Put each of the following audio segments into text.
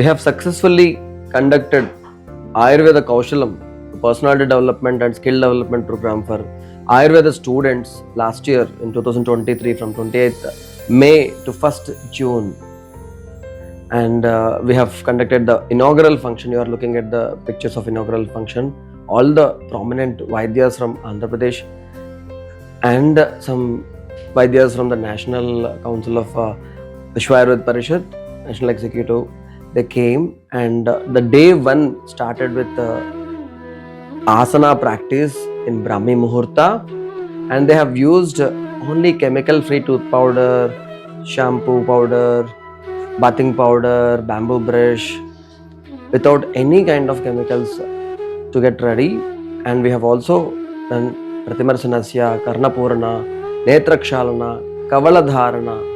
We have successfully conducted Ayurveda Kaushalam, personality development and skill development program for Ayurveda students last year in 2023 from 28th May to 1st June. And uh, we have conducted the inaugural function. You are looking at the pictures of inaugural function. All the prominent Vaidyas from Andhra Pradesh and some Vaidyas from the National Council of uh, Vishwa Parishad, National Executive, they came and uh, the day one started with uh, asana practice in Brahmi Muhurta and they have used only chemical free tooth powder, shampoo powder, bathing powder, bamboo brush without any kind of chemicals to get ready. And we have also done Pratimarsanasya, Karnapurana, Netrakshalana, Kavaladharana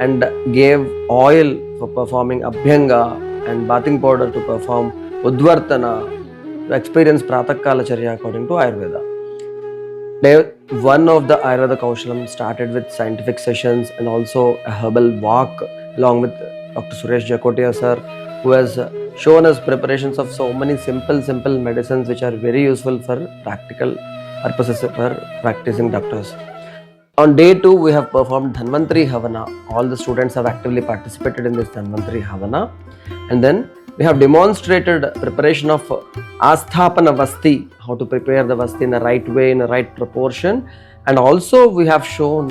and gave oil for performing Abhyanga and bathing powder to perform Udvartana to experience Pratakala Charya according to Ayurveda. Day one of the Ayurveda Kaushalam started with scientific sessions and also a herbal walk along with Dr. Suresh Jakotia sir who has shown us preparations of so many simple simple medicines which are very useful for practical purposes for practicing doctors. On day two, we have performed Dhanvantri Havana. All the students have actively participated in this Dhanvantri Havana. And then we have demonstrated preparation of Asthapana Vasti, how to prepare the Vasti in the right way, in the right proportion. And also we have shown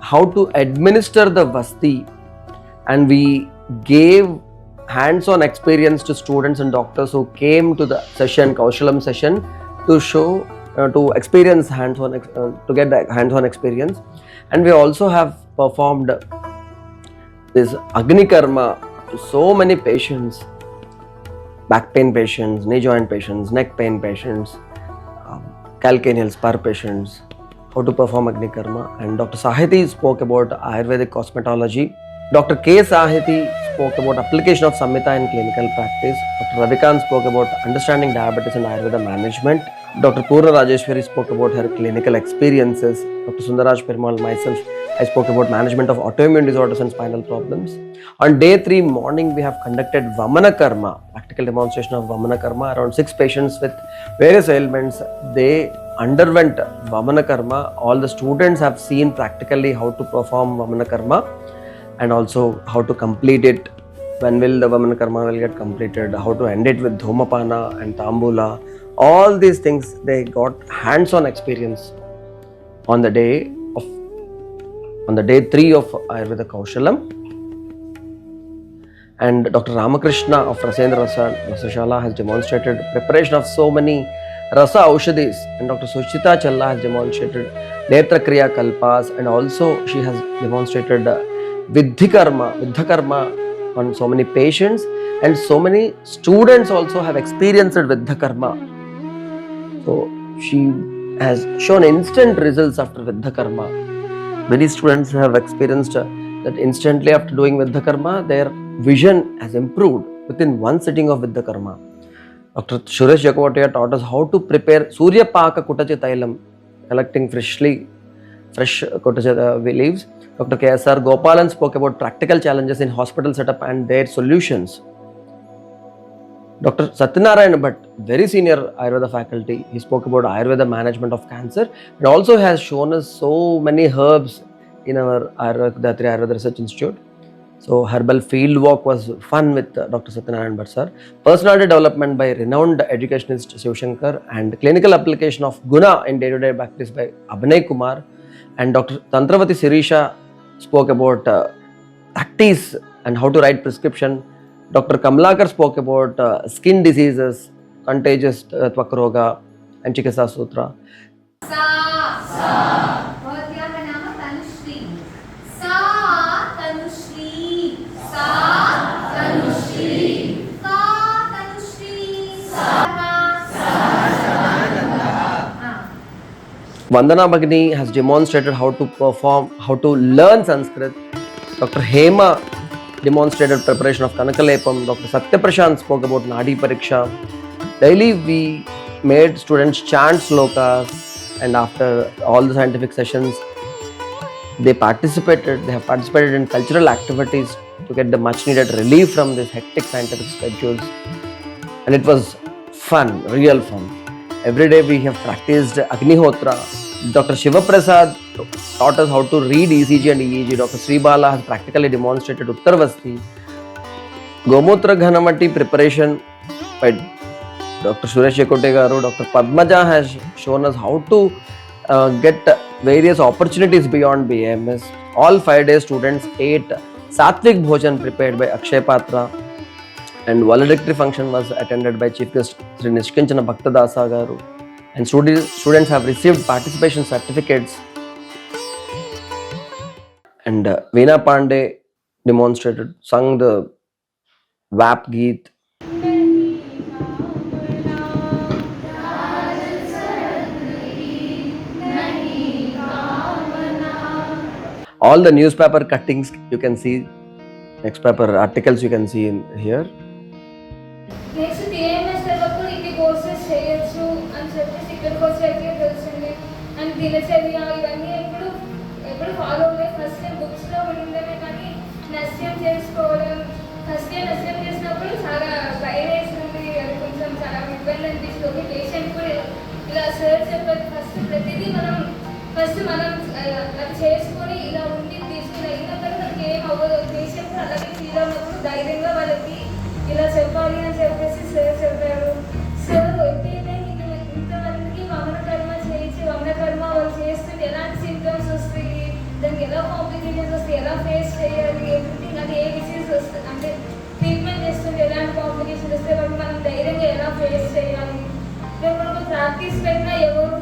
how to administer the Vasti. And we gave hands-on experience to students and doctors who came to the session, Kaushalam session, to show uh, to experience hands-on ex- uh, to get the hands-on experience. And we also have performed this agni karma to so many patients back pain patients knee joint patients neck pain patients um, calcaneal spur patients how to perform agni karma and dr sahiti spoke about ayurvedic cosmetology. Dr k. Sahiti spoke about application of samhita in clinical practice. Dr ravikant spoke about understanding diabetes and ayurveda management Dr. Purna Rajeshwari spoke about her clinical experiences. Dr. Sundaraj Perumal, myself, I spoke about management of autoimmune disorders and spinal problems. On day three morning, we have conducted Vamana Karma, practical demonstration of Vamana Karma. Around six patients with various ailments, they underwent Vamana Karma. All the students have seen practically how to perform Vamana Karma and also how to complete it when will the Vamana Karma will get completed, how to end it with Dhumapana and Tambula. All these things they got hands-on experience on the day of on the day three of Ayurveda Kaushalam. And Dr. Ramakrishna of Rasendra Rasa Rasashala has demonstrated preparation of so many Rasa Aushadis and Dr. Suchita Challa has demonstrated Netra Kriya Kalpas and also she has demonstrated Vidhikarma, Vidhakarma on so many patients and so many students also have experienced Vidhakarma. So she has shown instant results after Vidhakarma. Many students have experienced that instantly after doing Vidhakarma, their vision has improved within one sitting of Vidhakarma. Dr. Suresh Jakovatia taught us how to prepare Surya Paka Kutacha Tailam, collecting freshly fresh Kutacha uh, leaves. Dr. KSR Gopalan spoke about practical challenges in hospital setup and their solutions. Dr. Satyanarayan Bhatt, very senior Ayurveda faculty, he spoke about Ayurveda management of cancer and also has shown us so many herbs in our Ayurveda Ayurveda Research Institute. So, herbal field walk was fun with uh, Dr. Satyanarayan Bhatt sir. Personality development by renowned educationist Shiv Shankar and clinical application of Guna in day-to-day practice by Abhinay Kumar and Dr. Tantravati Sirisha spoke about uh, practice and how to write prescription. Doctor Kamalakar spoke about skin diseases contagious ತ್ವಕ್ರೋಗ and Chikasa Sutra. Sa, sa. बहुत क्या का नाम है तनुश्री सा तनुश्री सा तनुश्री का तनुश्री सा Vandana Bagni has demonstrated how to perform, how to learn Sanskrit. Dr. Hema demonstrated preparation of Kanakalepam. Dr. Satya Prashant spoke about Nadi Pariksha. Daily we made students chant slokas and after all the scientific sessions they participated, they have participated in cultural activities to get the much needed relief from this hectic scientific schedules. And it was fun, real fun. Every day we have practiced Agnihotra. Dr. Shiva Prasad taught us how to read ECG and EEG. Dr. Sribala has practically demonstrated Uttarvasti. Gomutra Ghanamati preparation by Dr. Suresh Yakote garu, Dr. Padmaja has shown us how to uh, get various opportunities beyond BAMS. All five day students ate Satvik Bhojan prepared by Akshay Patra and valedictory function was attended by Chief Guest Sri Nishkinchana Bhaktadasa garu. And students have received participation certificates. And uh, Veena Pandey demonstrated, sung the WAP Geet all the newspaper cuttings you can see newspaper articles you can see in here దినచర్య ఇవన్నీ ఎప్పుడు ఎప్పుడు follow అవ్వలేదు. First time బుక్స్లో ఉండేవి కానీ నస్యం చేసుకోవడం first time నస్యం చేసినప్పుడు చాలా భయం వేసింది. అది కొంచెం చాలా ఇబ్బంది అనిపిస్తుంది. ఒక పేషెంట్ కూడా ఇలా సార్ చెప్పారు. ఫస్ట్ ప్రతిదీ మనం ఫస్ట్ మనం అది అది ఎలా ఎలా ఫేస్ చేయాలి ఎవ్రీథింగ్ అది ఏ డిసీజ్ వస్తుంది అంటే ట్రీట్మెంట్ చేస్తుంటే ఎలాంటి కాంప్లికేషన్ వస్తే వాటిని మనం ధైర్యంగా ఎలా ఫేస్ చేయాలి? రేపు మనకు ప్రాక్టీస్ పెట్టినా ఎవరు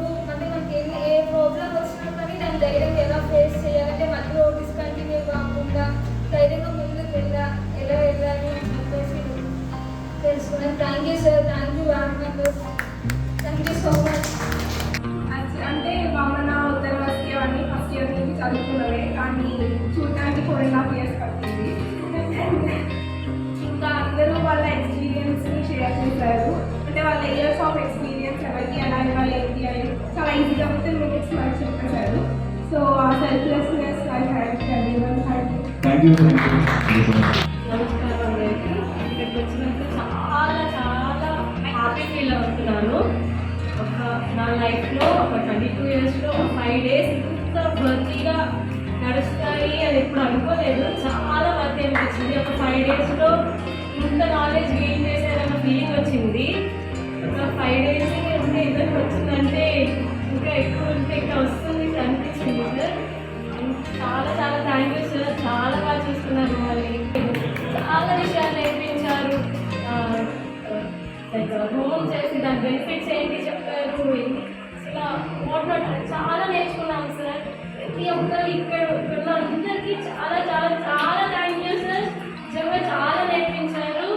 చూడటానికి ఫోర్ అండ్ హాఫ్ ఇయర్స్ పట్టింది ఇంకా అందరూ వాళ్ళ ఎక్స్పీరియన్స్ షేర్ చేశారు అంటే వాళ్ళ ఇయర్స్ ఆఫ్ ఎక్స్పీరియన్స్ ఎవరికి ఎలా ఇవ్వాలి ఏంటి అని చాలా ఈజీగా విత్ మినిట్స్ మనకి చెప్పేశారు సో ఆ selflessness I had thank you thank you నమస్కారం అందరికీ ఇక్కడికి వచ్చినందుకు చాలా చాలా హ్యాపీ ఫీల్ అవుతున్నాను. ఒక నా లైఫ్లో ఒక ట్వంటీ టూ ఇయర్స్లో ఒక ఫైవ్ డేస్ నడుస్తాయి అని ఎప్పుడు అనుకోలేదు. చాలా వర్క్ అనిపించింది. ఒక ఫైవ్ డేస్లో ఇంత నాలెడ్జ్ గెయిన్ చేశారన్న ఫీలింగ్ వచ్చింది. ఒక ఫైవ్ డేస్ ఎంత ఇద్దరికి వచ్చిందంటే ఇంకా ఎక్కువ ఉంటే ఇంకా వస్తుంది అనిపించింది సార్. చాలా చాలా థ్యాంక్ యూ సార్. చాలా బాగా చూస్తున్నారు మమ్మల్ని చాలా విషయాలు నేర్పించారు. లైక్ హోమ్ చేసి దాని బెనిఫిట్స్ ఏంటి చెప్పారు. అసలు వాట్ నాట్ చాలా నేర్చుకున్నాం సార్. ప్రతి ఒక్కరు ఇక్కడ ఇక్కడ ఉన్న అందరికీ చాలా చాలా చాలా థ్యాంక్ యూ సార్ నిజంగా చాలా నేర్పించారు.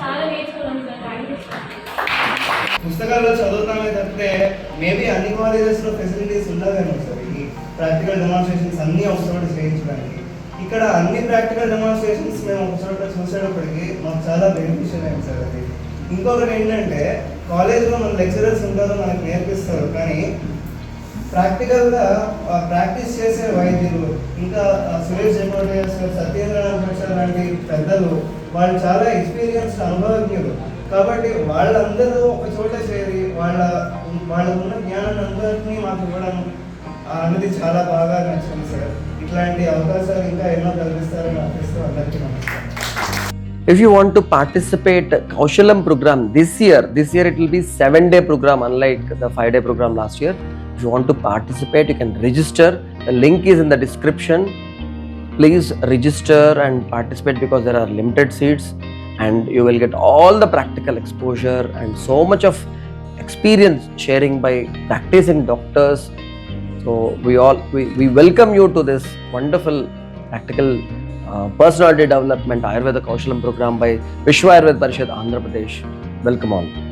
చాలా నేర్చుకున్నాం సార్ థ్యాంక్ యూ సార్ పుస్తకాల్లో చదువుతామే తప్పితే మేబీ అన్ని కాలేజెస్లో ఫెసిలిటీస్ ఉండవేమో సార్ ఈ ప్రాక్టికల్ డెమాన్స్ట్రేషన్స్ అన్నీ అవసరం చేయించడానికి. ఇక్కడ అన్ని ప్రాక్టికల్ డెమాన్స్ట్రేషన్స్ మేము ఒకసారి చూసేటప్పటికి మాకు చాలా బెనిఫిషియల్ అయింది సార్ అది. ఇంకొకటి ఏంటంటే కాలేజ్లో మన లెక్చరర్స్ ఉంటారో మనకు నేర్పిస్తారు. కానీ ప్రాక్టికల్గా ప్రాక్టీస్ చేసే వైద్యులు ఇంకా సురేష్ జమోడియస్ సత్యేంద్రనాథ్ సార్ లాంటి పెద్దలు వాళ్ళు చాలా ఎక్స్పీరియన్స్డ్ అనుభవజ్ఞులు. కాబట్టి వాళ్ళందరూ ఒక చోట చేరి వాళ్ళ వాళ్ళకు ఉన్న జ్ఞానాన్ని అందరినీ మాకు ఇవ్వడం ఆ, అన్నది చాలా బాగా నచ్చింది సార్. ఇట్లాంటి అవకాశాలు ఇంకా ఎన్నో కల్పిస్తారని అనిపిస్తూ అందరికీ నమస్కారం. If you want to participate kaushalam program this year this year it will be seven day program unlike the five day program last year. If you want to participate you can register. The link is in the description. Please register and participate because there are limited seats and you will get all the practical exposure and so much of experience sharing by practicing doctors. So we all we, we welcome you to this wonderful practical uh, personality development ayurveda kaushalam program by vishwa ayurveda parishad andhra pradesh. Welcome all